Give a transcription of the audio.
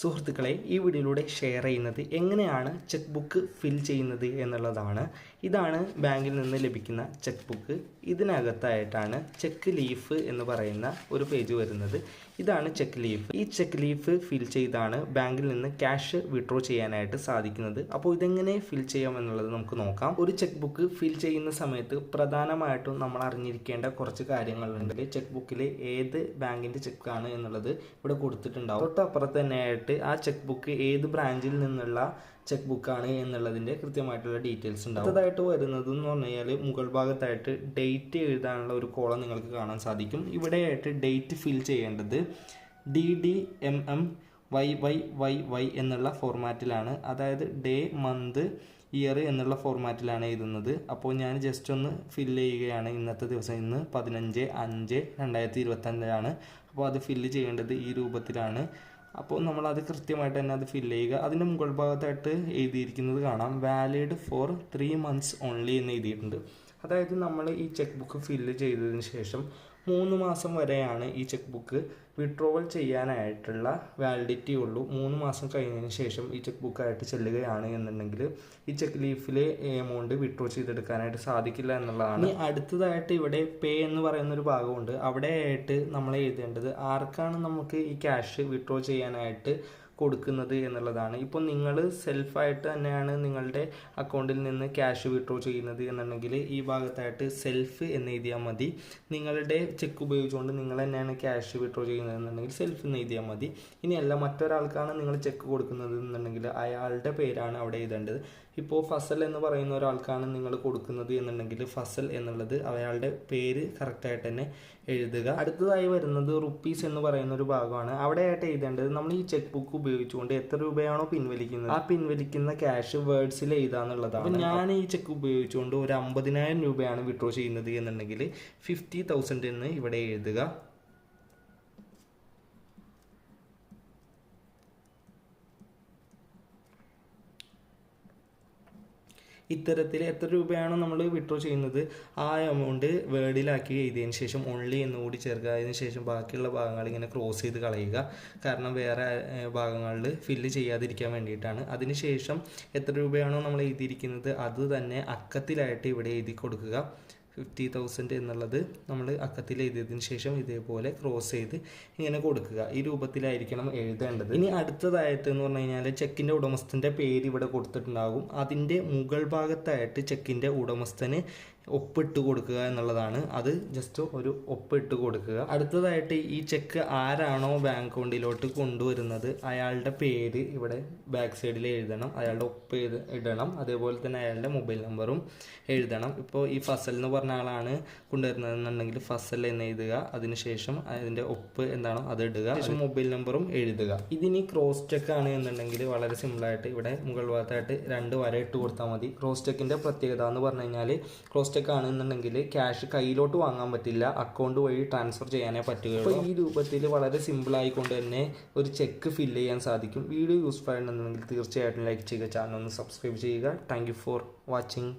സുഹൃത്തുക്കളെ ഈ വീഡിയോയിലൂടെ ഷെയർ ചെയ്യുന്നത് എങ്ങനെയാണ് ചെക്ക് ബുക്ക് ഫിൽ ചെയ്യുന്നത് എന്നുള്ളതാണ്. ഇതാണ് ബാങ്കിൽ നിന്ന് ലഭിക്കുന്ന ചെക്ക് ബുക്ക് ഇതിനകത്തായിട്ടാണ് ചെക്ക് ലീഫ് എന്ന് പറയുന്ന ഒരു പേജ് വരുന്നത്. ഇതാണ് ചെക്ക് ലീഫ് ഈ ചെക്ക് ലീഫ് ഫിൽ ചെയ്താണ് ബാങ്കിൽ നിന്ന് ക്യാഷ് വിഡ്രോ ചെയ്യാനായിട്ട് സാധിക്കുന്നത്. അപ്പോൾ ഇതെങ്ങനെ ഫിൽ ചെയ്യാം എന്നുള്ളത് നമുക്ക് നോക്കാം. ഒരു ചെക്ക് ബുക്ക് ഫിൽ ചെയ്യുന്ന സമയത്ത് പ്രധാനമായിട്ടും നമ്മൾ അറിഞ്ഞിരിക്കേണ്ട കുറച്ച് കാര്യങ്ങളുണ്ട്. ചെക്ക് ബുക്കിൽ ഏത് ബാങ്കിന്റെ ആണ് എന്നുള്ളത് ഇവിടെ കൊടുത്തിട്ടുണ്ടാവും. തൊട്ടപ്പുറത്ത് തന്നെയായിട്ട് ആ ചെക്ക് ബുക്ക് ഏത് ബ്രാഞ്ചിൽ നിന്നുള്ള ചെക്ക് ബുക്കാണ് എന്നുള്ളതിന്റെ കൃത്യമായിട്ടുള്ള ഡീറ്റെയിൽസ് ഉണ്ടാവും. അടുത്തതായിട്ട് വരുന്നത് എന്ന് പറഞ്ഞു കഴിഞ്ഞാൽ മുകൾ ഭാഗത്തായിട്ട് ഡേറ്റ് എഴുതാനുള്ള ഒരു കോളം നിങ്ങൾക്ക് കാണാൻ സാധിക്കും. ഇവിടെയായിട്ട് ഡേറ്റ് ഫിൽ ചെയ്യേണ്ടത് D D M M Y Y Y Y എന്നുള്ള ഫോർമാറ്റിലാണ് അതായത് ഡേ മന്ത് ഇയർ എന്നുള്ള ഫോർമാറ്റിലാണ് എഴുതുന്നത്. അപ്പോൾ ഞാൻ ജസ്റ്റ് ഒന്ന് ഫില്ല് ചെയ്യുകയാണ് ഇന്നത്തെ ദിവസം. ഇന്ന് പതിനഞ്ച് അഞ്ച് രണ്ടായിരത്തി ഇരുപത്തഞ്ചാണ് അപ്പോൾ അത് ഫില്ല് ചെയ്യേണ്ടത് ഈ രൂപത്തിലാണ്. അപ്പോൾ നമ്മൾ അത് കൃത്യമായിട്ട് തന്നെ അത് ഫില്ല് ചെയ്യുക. അതിന്റെ മുകൾ ഭാഗത്തായിട്ട് എഴുതിയിരിക്കുന്നത് കാണാം. Valid for three months only എന്ന് എഴുതിയിട്ടുണ്ട്. അതായത് നമ്മൾ ഈ ചെക്ക് ബുക്ക് ഫില്ല് ചെയ്തതിന് ശേഷം മൂന്ന് മാസം വരെയാണ് ഈ ചെക്ക് ബുക്ക് വിഡ്രോവൽ ചെയ്യാനായിട്ടുള്ള വാലിഡിറ്റി ഉള്ളൂ. മൂന്ന് മാസം കഴിഞ്ഞതിന് ശേഷം ഈ ചെക്ക് ബുക്കായിട്ട് ചെല്ലുകയാണ് എന്നുണ്ടെങ്കിൽ ഈ ചെക്ക് ലീഫിലെ എമൗണ്ട് വിഡ്രോ ചെയ്തെടുക്കാനായിട്ട് സാധിക്കില്ല എന്നുള്ളതാണ്. അടുത്തതായിട്ട് ഇവിടെ പേ എന്ന് പറയുന്ന ഒരു ഭാഗമുണ്ട്. അവിടെയായിട്ട് നമ്മൾ എഴുതേണ്ടത് ആർക്കാണ് നമുക്ക് ഈ ക്യാഷ് വിഡ്രോ ചെയ്യാനായിട്ട് കൊടുക്കുന്നത് എന്നുള്ളതാണ്. ഇപ്പോൾ നിങ്ങൾ സെൽഫായിട്ട് തന്നെയാണ് നിങ്ങളുടെ അക്കൗണ്ടിൽ നിന്ന് ക്യാഷ് വിഡ്രോ ചെയ്യുന്നത് എന്നുണ്ടെങ്കിൽ ഈ ഭാഗത്തായിട്ട് സെൽഫ് എന്ന് എഴുതിയാൽ മതി. നിങ്ങളുടെ ചെക്ക് ഉപയോഗിച്ചുകൊണ്ട് നിങ്ങൾ തന്നെയാണ് ക്യാഷ് വിഡ്രോ ചെയ്യുന്നത് എന്നുണ്ടെങ്കിൽ സെൽഫ് എന്ന് എഴുതിയാൽ മതി. ഇനിയല്ല മറ്റൊരാൾക്കാണ് നിങ്ങൾ ചെക്ക് കൊടുക്കുന്നത് എന്നുണ്ടെങ്കിൽ അയാളുടെ പേരാണ് അവിടെ എഴുതേണ്ടത്. ഇപ്പോൾ ഫസൽ എന്ന് പറയുന്ന ഒരാൾക്കാണ് നിങ്ങൾ കൊടുക്കുന്നത് എന്നുണ്ടെങ്കിൽ ഫസൽ എന്നുള്ളത് അയാളുടെ പേര് കറക്റ്റായിട്ട് തന്നെ എഴുതുക. അടുത്തതായി വരുന്നത് റുപ്പീസ് എന്ന് പറയുന്ന ഒരു ഭാഗമാണ്. അവിടെയായിട്ട് എഴുതേണ്ടത് നമ്മൾ ഈ ചെക്ക് ബുക്ക് ഉപയോഗിച്ചുകൊണ്ട് എത്ര രൂപയാണോ പിൻവലിക്കുന്നത്? ആ പിൻവലിക്കുന്ന ക്യാഷ് വേർഡ്സിൽ എഴുതാന്നുള്ളതാണ്. ഞാൻ ഈ ചെക്ക് ഉപയോഗിച്ചുകൊണ്ട് ഒരു അമ്പതിനായിരം രൂപയാണ് വിഡ്രോ ചെയ്യുന്നത് എന്നുണ്ടെങ്കിൽ ഫിഫ്റ്റി തൗസൻഡ് എന്ന് ഇവിടെ എഴുതുക. ഇത്തരത്തിൽ എത്ര രൂപയാണോ നമ്മൾ വിഡ്രോ ചെയ്യുന്നത് ആ എമൗണ്ട് വേർഡിലാക്കി എഴുതിയതിന് ശേഷം ഓൺലി എന്നുകൂടി ചേർക്കുക. അതിന് ശേഷം ബാക്കിയുള്ള ഭാഗങ്ങൾ ഇങ്ങനെ ക്രോസ് ചെയ്ത് കളയുക. കാരണം വേറെ ഭാഗങ്ങളിൽ ഫില്ല് ചെയ്യാതിരിക്കാൻ വേണ്ടിയിട്ടാണ്. അതിന് ശേഷം എത്ര രൂപയാണോ നമ്മൾ എഴുതിയിരിക്കുന്നത് അത് തന്നെ അക്കത്തിലായിട്ട് ഇവിടെ എഴുതി കൊടുക്കുക. ഫിഫ്റ്റി തൗസൻഡ് എന്നുള്ളത് നമ്മൾ അക്കത്തിൽ എഴുതിയതിന് ശേഷം ഇതേപോലെ ക്രോസ് ചെയ്ത് ഇങ്ങനെ കൊടുക്കുക. ഈ രൂപത്തിലായിരിക്കണം എഴുതേണ്ടത്. ഇനി അടുത്തതായിട്ട് എന്ന് പറഞ്ഞു കഴിഞ്ഞാൽ ചെക്കിന്റെ ഉടമസ്ഥന്റെ പേര് ഇവിടെ കൊടുത്തിട്ടുണ്ടാകും. അതിന്റെ മുകൾ ഭാഗത്തായിട്ട് ചെക്കിന്റെ ഉടമസ്ഥന് ഒപ്പിട്ട് കൊടുക്കുക എന്നുള്ളതാണ്. അത് ജസ്റ്റ് ഒരു ഒപ്പിട്ട് കൊടുക്കുക. അടുത്തതായിട്ട് ഈ ചെക്ക് ആരാണോ ബാങ്ക് അക്കൗണ്ടിലോട്ട് കൊണ്ടുവരുന്നത് അയാളുടെ പേര് ഇവിടെ ബാക്ക് സൈഡിൽ എഴുതണം. അയാളുടെ ഒപ്പ് ഇടണം. അതേപോലെ തന്നെ അയാളുടെ മൊബൈൽ നമ്പറും എഴുതണം. ഇപ്പോൾ ഈ ഫസൽ എന്ന് പറഞ്ഞ ആളാണ് കൊണ്ടുവരുന്നതെന്നുണ്ടെങ്കിൽ ഫസൽ എന്ന് എഴുതുക അതിനുശേഷം അതിന്റെ ഒപ്പ് എന്താണോ അത് ഇടുക ശേഷം മൊബൈൽ നമ്പറും എഴുതുക. ഇതിനി ക്രോസ് ചെക്ക് ആണ് എന്നുണ്ടെങ്കിൽ വളരെ സിമ്പിളായിട്ട് ഇവിടെ മുകൾ ഭാഗത്തായിട്ട് രണ്ട് വര ഇട്ട് കൊടുത്താൽ മതി. ക്രോസ് ചെക്കിന്റെ പ്രത്യേകത എന്ന് പറഞ്ഞു കഴിഞ്ഞാൽ ക്രോസ് ചെക്ക് ആണെന്നുണ്ടെങ്കിൽ ക്യാഷ് കയ്യിലോട്ട് വാങ്ങാൻ പറ്റില്ല. അക്കൗണ്ട് വഴി ട്രാൻസ്ഫർ ചെയ്യാനേ പറ്റുകയുള്ളൂ. ഈ രൂപത്തിൽ വളരെ സിമ്പിൾ ആയിക്കൊണ്ട് തന്നെ ഒരു ചെക്ക് ഫില്ല് ചെയ്യാൻ സാധിക്കും. വീഡിയോ യൂസ്ഫുൾ ആണെന്നുണ്ടെങ്കിൽ തീർച്ചയായിട്ടും ലൈക്ക് ചെയ്യുക. ചാനൽ ഒന്ന് സബ്സ്ക്രൈബ് ചെയ്യുക. Thank for watching